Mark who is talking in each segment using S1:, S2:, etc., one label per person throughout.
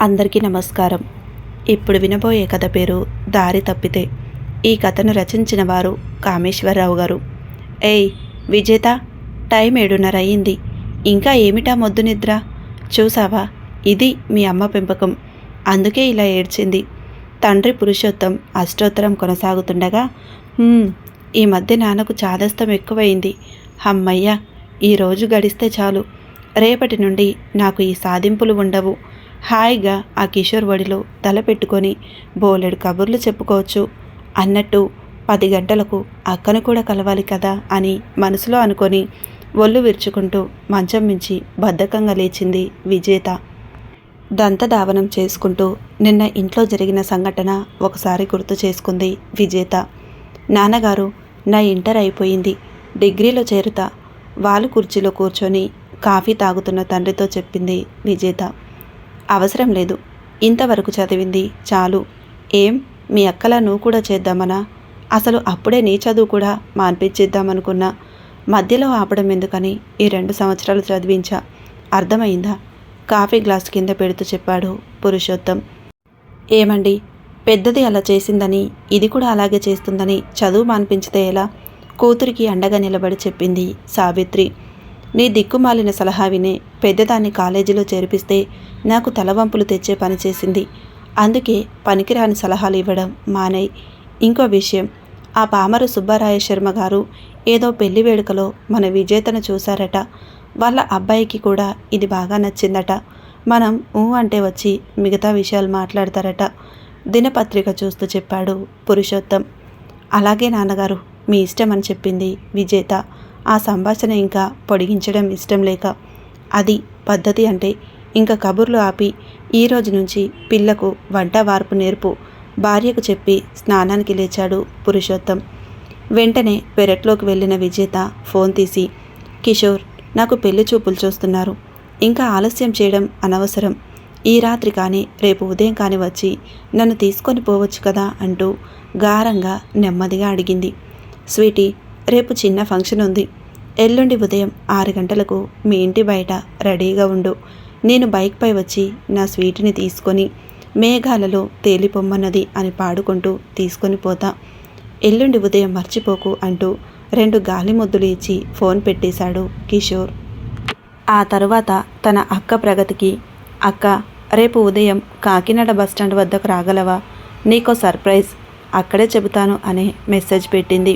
S1: అందరికీ నమస్కారం. ఇప్పుడు వినబోయే కథ పేరు దారి తప్పితే. ఈ కథను రచించిన వారు కామేశ్వరరావు గారు. ఏయ్ విజేత టైం ఏడున్నర అయ్యింది. ఇంకా ఏమిటా మొద్దు నిద్ర? చూసావా? ఇది మీ అమ్మ పెంపకం. అందుకే ఇలా ఏడ్చింది. తండ్రి పురుషోత్తం అష్టోత్తరం కొనసాగుతుండగా ఈ మధ్య నాన్నకు చాదస్తం ఎక్కువైంది. అమ్మయ్య ఈరోజు గడిస్తే చాలు. రేపటి నుండి నాకు ఈ సాధింపులు ఉండవు. హాయిగా ఆ కిషోర్ వడిలో తల పెట్టుకొని బోలెడు కబుర్లు చెప్పుకోవచ్చు. అన్నట్టు పది గంటలకు అక్కను కూడా కలవాలి కదా అని మనసులో అనుకొని ఒళ్ళు విరుచుకుంటూ మంచం మించి బద్ధకంగా లేచింది విజేత. దంతధావనం చేసుకుంటూ నిన్న ఇంట్లో జరిగిన సంఘటన ఒకసారి గుర్తు చేసుకుంది విజేత. నాన్నగారు నా ఇంటర్ అయిపోయింది. డిగ్రీలో చేరుతా. వాళ్ళు కుర్చీలో కూర్చొని కాఫీ తాగుతున్న తండ్రితో చెప్పింది విజేత. అవసరం లేదు. ఇంతవరకు చదివింది చాలు. ఏం? మీ అక్కలా నువ్వు కూడా చేద్దామనా? అసలు అప్పుడే నీ చదువు కూడా మాన్పించిద్దామనుకున్నా. మధ్యలో ఆపడం ఎందుకని ఈ రెండు సంవత్సరాలు చదివించా. అర్థమైందా? కాఫీ గ్లాస్ కింద పెడుతూ చెప్పాడు పురుషోత్తం. ఏమండి? పెద్దది అలా చేసిందని ఇది కూడా అలాగే చేస్తుందని చదువు మాన్పించితే ఎలా? కూతురికి అండగా నిలబడి చెప్పింది సావిత్రి. నీ దిక్కుమాలిన సలహా విని పెద్దదాన్ని కాలేజీలో చేర్పిస్తే నాకు తలవంపులు తెచ్చే పని చేసింది. అందుకే పనికిరాని సలహాలు ఇవ్వడం మానేయ్. ఇంకో విషయం ఆ పామరు సుబ్బరాయ శర్మ గారు ఏదో పెళ్ళి వేడుకలో మన విజేతను చూశారట. వాళ్ళ అబ్బాయికి కూడా ఇది బాగా నచ్చిందట. మనం ఊ అంటే వచ్చి మిగతా విషయాలు మాట్లాడతారట. దినపత్రిక చూస్తూ చెప్పాడు పురుషోత్తం. అలాగే నాన్నగారు మీ ఇష్టం అని చెప్పింది విజేత. ఆ సంభాషణ ఇంకా పొడిగించడం ఇష్టం లేక అది పద్ధతి అంటే ఇంకా కబుర్లు ఆపి ఈ రోజు నుంచి పిల్లకు వంట వార్పు నేర్పు భార్యకు చెప్పి స్నానానికి లేచాడు పురుషోత్తం. వెంటనే పెరట్లోకి వెళ్ళిన విజేత ఫోన్ తీసి కిషోర్ నాకు పెళ్ళి చూపులు చూస్తున్నారు. ఇంకా ఆలస్యం చేయడం అనవసరం. ఈ రాత్రి కానీ రేపు ఉదయం కానీ వచ్చి నన్ను తీసుకొని పోవచ్చు కదా అంటూ గారంగా నెమ్మదిగా అడిగింది. స్వీటీ రేపు చిన్న ఫంక్షన్ ఉంది. ఎల్లుండి ఉదయం ఆరు గంటలకు మీ ఇంటి బయట రెడీగా ఉండు. నేను బైక్పై వచ్చి నా స్వీట్ని తీసుకొని మేఘాలలో తేలిపొమ్మన్నది అని పాడుకుంటూ తీసుకొని పోతా. ఎల్లుండి ఉదయం మర్చిపోకు అంటూ రెండు గాలి ముద్దులు ఇచ్చి ఫోన్ పెట్టేశాడు కిషోర్. ఆ తరువాత తన అక్క ప్రగతికి అక్క రేపు ఉదయం కాకినాడ బస్టాండ్ వద్దకు రాగలవా? నీకో సర్ప్రైజ్. అక్కడే చెబుతాను అనే మెసేజ్ పెట్టింది.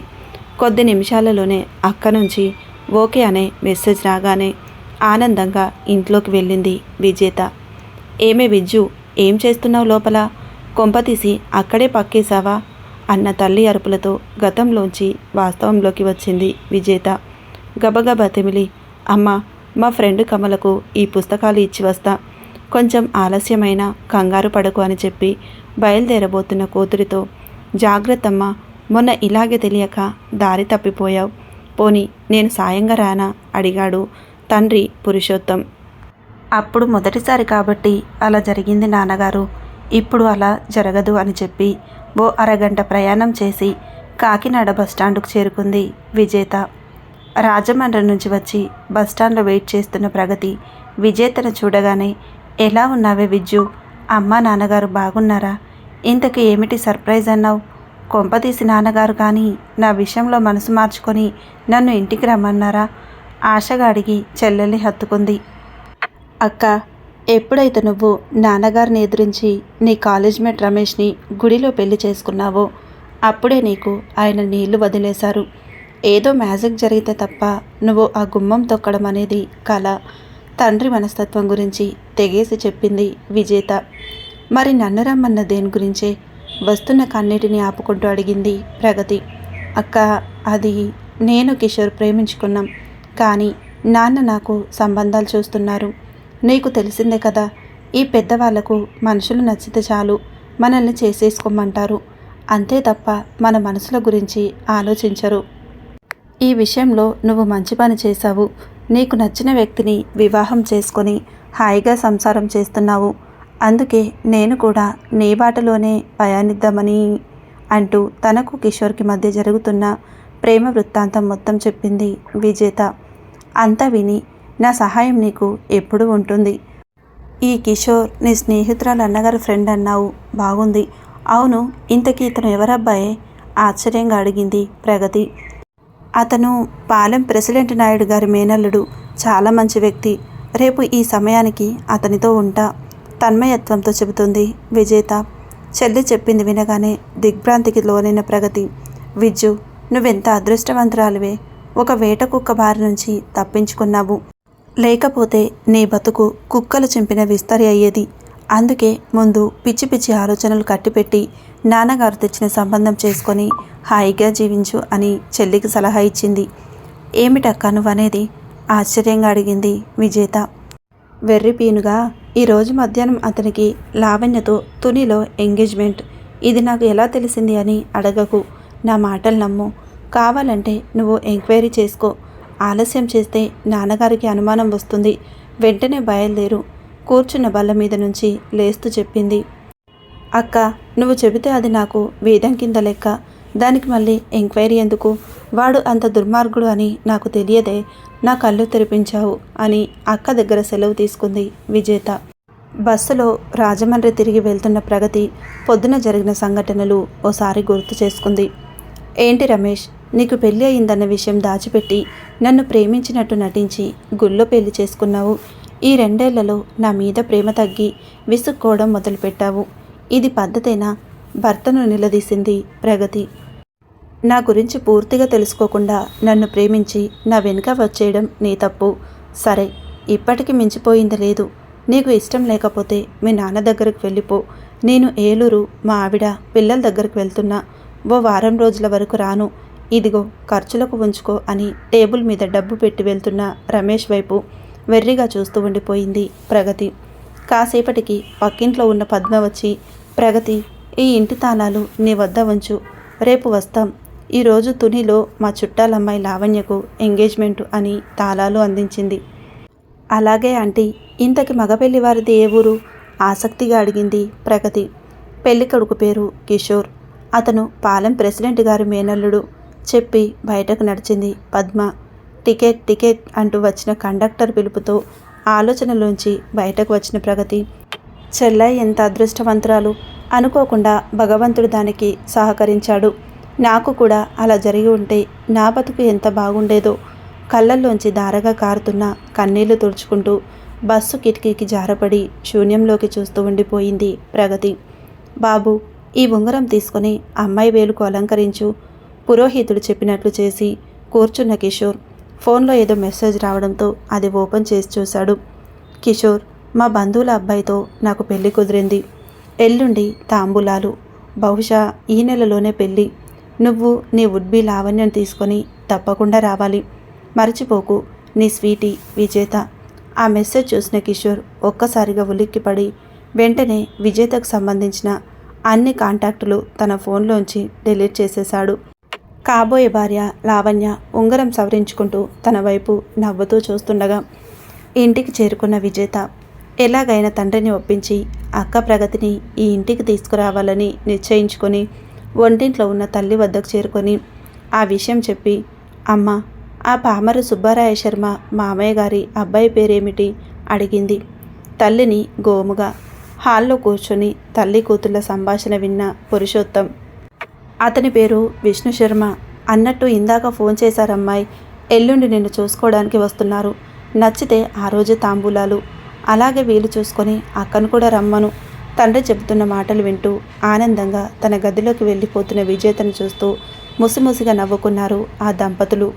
S1: కొద్ది నిమిషాలలోనే అక్క నుంచి ఓకే అనే మెసేజ్ రాగానే ఆనందంగా ఇంట్లోకి వెళ్ళింది విజేత. ఏమే విజ్జు ఏం చేస్తున్నావు లోపల? కొంపతీసి అక్కడే పక్కేశావా? అన్న తల్లి అరుపులతో గతంలోంచి వాస్తవంలోకి వచ్చింది విజేత. గబగబా తెమిలి అమ్మ మా ఫ్రెండ్ కమలకు ఈ పుస్తకాలు ఇచ్చి వస్తా. కొంచెం ఆలస్యమైన కంగారు పడకు అని చెప్పి బయలుదేరబోతున్న కూతురితో జాగ్రత్తమ్మ మొన్న ఇలాగే తెలియక దారి తప్పిపోయావు. పోని నేను సాయంగా రానా? అడిగాడు తండ్రి పురుషోత్తం. అప్పుడు మొదటిసారి కాబట్టి అలా జరిగింది నాన్నగారు. ఇప్పుడు అలా జరగదు అని చెప్పి ఓ అరగంట ప్రయాణం చేసి కాకినాడ బస్టాండ్కు చేరుకుంది విజేత. రాజమండ్రి నుంచి వచ్చి బస్టాండ్లో వెయిట్ చేస్తున్న ప్రగతి విజేతను చూడగానే ఎలా ఉన్నావే విజ్జు? అమ్మ నాన్నగారు బాగున్నారా? ఇంతకు ఏమిటి సర్ప్రైజ్ అన్నావు? కొంపతీసి నాన్నగారు కానీ నా విషయంలో మనసు మార్చుకొని నన్ను ఇంటికి రమ్మన్నారా? ఆశగా అడిగి చెల్లెల్ని హత్తుకుంది. అక్క ఎప్పుడైతే నువ్వు నాన్నగారిని ఎదిరించి నీ కాలేజ్ మేట్ రమేష్ని గుడిలో పెళ్ళి చేసుకున్నావో అప్పుడే నీకు ఆయన నీళ్ళు వదిలేశారు. ఏదో మ్యాజిక్ జరిగితే తప్ప నువ్వు ఆ గుమ్మం తొక్కడం అనేది కళ తండ్రి మనస్తత్వం గురించి తెగేసి చెప్పింది విజేత. మరి నన్ను రమ్మన్న దేని గురించే? వస్తున్న కన్నీటిని ఆపుకుంటూ అడిగింది ప్రగతి. అక్క అది నేను కిషోర్ ప్రేమించుకున్నాం. కానీ నాన్న నాకు సంబంధాలు చూస్తున్నారు. నీకు తెలిసిందే కదా ఈ పెద్దవాళ్ళకు మనుషులు నచ్చితే చాలు మనల్ని చేసేసుకోమంటారు. అంతే తప్ప మన మనసుల గురించి ఆలోచించరు. ఈ విషయంలో నువ్వు మంచి పని చేశావు. నీకు నచ్చిన వ్యక్తిని వివాహం చేసుకొని హాయిగా సంసారం చేస్తున్నావు. అందుకే నేను కూడా నీ బాటలోనే ప్రయాణిద్దామని అంటూ తనకు కిషోర్కి మధ్య జరుగుతున్న ప్రేమ వృత్తాంతం మొత్తం చెప్పింది విజేత. అంతా విని నా సహాయం నీకు ఎప్పుడూ ఉంటుంది. ఈ కిషోర్ నీ స్నేహితురాలు అన్నగారి ఫ్రెండ్ అన్నావు. బాగుంది. అవును ఇంతకీ ఇతను ఎవరబ్బాయే? ఆశ్చర్యంగా అడిగింది ప్రగతి. అతను పాలెం ప్రెసిడెంట్ నాయుడు గారి మేనల్లుడు. చాలా మంచి వ్యక్తి. రేపు ఈ సమయానికి అతనితో ఉంటా. తన్మయత్వంతో చెబుతుంది విజేత. చెల్లి చెప్పింది వినగానే దిగ్భ్రాంతికి లోనైన ప్రగతి. విజ్జు నువ్వెంత అదృష్టవంతురాలివే. ఒక వేట కుక్క బారి నుంచి తప్పించుకున్నావు. లేకపోతే నీ బతుకు కుక్కలు చింపిన విస్తరి అయ్యేది. అందుకే ముందు పిచ్చి పిచ్చి ఆలోచనలు కట్టిపెట్టి నాన్నగారు తెచ్చిన సంబంధం చేసుకొని హాయిగా జీవించు అని చెల్లికి సలహా ఇచ్చింది. ఏమిటక్క నువ్వనేది? ఆశ్చర్యంగా అడిగింది విజేత. వెర్రిపీనుగా ఈరోజు మధ్యాహ్నం అతనికి లావణ్యతో తునిలో ఎంగేజ్మెంట్. ఇది నాకు ఎలా తెలిసింది అని అడగకు. నా మాటలు నమ్ము. కావాలంటే నువ్వు ఎంక్వైరీ చేసుకో. ఆలస్యం చేస్తే నాన్నగారికి అనుమానం వస్తుంది. వెంటనే బయలుదేరు. కూర్చున్న బల్ల మీద నుంచి లేస్తూ చెప్పింది. అక్క నువ్వు చెబితే అది నాకు వేదం కింద లెక్క. దానికి మళ్ళీ ఎంక్వైరీ ఎందుకు? వాడు అంత దుర్మార్గుడు అని నాకు తెలియదే నా కళ్ళు తెరిపించావు అని అక్క దగ్గర సెలవు తీసుకుంది విజేత. బస్సులో రాజమండ్రి తిరిగి వెళ్తున్న ప్రగతి పొద్దున జరిగిన సంఘటనలు ఓసారి గుర్తు చేసుకుంది. ఏంటి రమేష్ నీకు పెళ్ళి అయిందన్న విషయం దాచిపెట్టి నన్ను ప్రేమించినట్టు నటించి గుళ్ళో పెళ్ళి చేసుకున్నావు. ఈ రెండేళ్ళలో నా మీద ప్రేమ తగ్గి విసుక్కోవడం మొదలుపెట్టావు. ఇది పద్ధతేనా భర్తను నిలదీసింది ప్రగతి. నా గురించి పూర్తిగా తెలుసుకోకుండా నన్ను ప్రేమించి నా వెనుక వచ్చేయడం నీ తప్పు. సరే ఇప్పటికి మించిపోయింది లేదు. నీకు ఇష్టం లేకపోతే మీ నాన్న దగ్గరకు వెళ్ళిపో. నేను ఏలూరు మా ఆవిడ పిల్లల దగ్గరకు వెళ్తున్నా. ఓ వారం రోజుల వరకు రాను. ఇదిగో ఖర్చులకు ఉంచుకో అని టేబుల్ మీద డబ్బు పెట్టి వెళ్తున్న రమేష్ వైపు వెర్రిగా చూస్తూ ఉండిపోయింది ప్రగతి. కాసేపటికి పక్కింట్లో ఉన్న పద్మ వచ్చి ప్రగతి ఈ ఇంటి తాళాలు నీ వద్ద ఉంచు. రేపు వస్తాం. ఈరోజు తునిలో మా చుట్టాలమ్మాయి లావణ్యకు ఎంగేజ్మెంట్ అని తాళాలు అందించింది. అలాగే ఆంటీ ఇంతకి మగపెళ్ళి వారిది ఏ ఊరు? ఆసక్తిగా అడిగింది ప్రగతి. పెళ్ళి కొడుకు పేరు కిషోర్. అతను పాలెం ప్రెసిడెంట్ గారి మేనల్లుడు చెప్పి బయటకు నడిచింది పద్మ. టికెట్ టికెట్ అంటూ వచ్చిన కండక్టర్ పిలుపుతో ఆలోచనలోంచి బయటకు వచ్చిన ప్రగతి. చెల్లై ఎంత అదృష్టవంతురాలు. అనుకోకుండా భగవంతుడు దానికి సహకరించాడు. నాకు కూడా అలా జరిగి ఉంటే నా బతుకు ఎంత బాగుండేదో. కళ్ళల్లోంచి దారగా కారుతున్న కన్నీళ్ళు తుడుచుకుంటూ బస్సు కిటికీకి జారపడి శూన్యంలోకి చూస్తూ ఉండిపోయింది ప్రగతి. బాబు ఈ ఉంగరం తీసుకొని అమ్మాయి వేలుకు అలంకరించు పురోహితుడు చెప్పినట్లు చేసి కూర్చున్న కిషోర్ ఫోన్లో ఏదో మెసేజ్ రావడంతో అది ఓపెన్ చేసి చూశాడు. కిషోర్ మా బంధువుల అబ్బాయితో నాకు పెళ్ళి కుదిరింది. ఎల్లుండి తాంబూలాలు. బహుశా ఈ నెలలోనే పెళ్ళి నువ్వు నీ వుడ్బీ లావణ్యం తీసుకొని తప్పకుండా రావాలి. మర్చిపోకు నీ స్వీటీ విజేత. ఆ మెసేజ్ చూసిన కిషోర్ ఒక్కసారిగా ఉలిక్కిపడి వెంటనే విజేతకు సంబంధించిన అన్ని కాంటాక్టులు తన ఫోన్లోంచి డిలీట్ చేసేశాడు. కాబోయే భార్య లావణ్య ఉంగరం సవరించుకుంటూ తన వైపు నవ్వుతూ చూస్తుండగా ఇంటికి చేరుకున్న విజేత ఎలాగైనా తండ్రిని ఒప్పించి అక్క ప్రగతిని ఈ ఇంటికి తీసుకురావాలని నిశ్చయించుకొని వంటింట్లో ఉన్న తల్లి వద్దకు చేరుకొని ఆ విషయం చెప్పి అమ్మ ఆ పామరు సుబ్బారాయ శర్మ మామయ్య గారి అబ్బాయి పేరేమిటి? అడిగింది. తల్లిని గోముగా హాల్లో కూర్చొని తల్లి కూతుళ్ళ సంభాషణ విన్న పురుషోత్తం అతని పేరు విష్ణు శర్మ. అన్నట్టు ఇందాక ఫోన్ చేశారమ్మాయి ఎల్లుండి నిన్ను చూసుకోవడానికి వస్తున్నారు. నచ్చితే ఆ రోజు తాంబూలాలు. అలాగే వీలు చూసుకొని అక్కను కూడా రమ్మను. తండ్రి చెబుతున్న మాటలు వింటూ ఆనందంగా తన గదిలోకి వెళ్ళిపోతున్న విజేతను చూస్తూ ముసిముసిగా నవ్వుకున్నారు ఆ దంపతులు.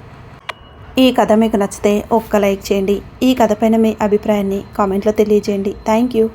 S1: ఈ కథ మీకు నచ్చితే ఒక్క లైక్ చేయండి. ఈ కథ పైన మీ అభిప్రాయాన్ని కామెంట్లో తెలియజేయండి. Thank you.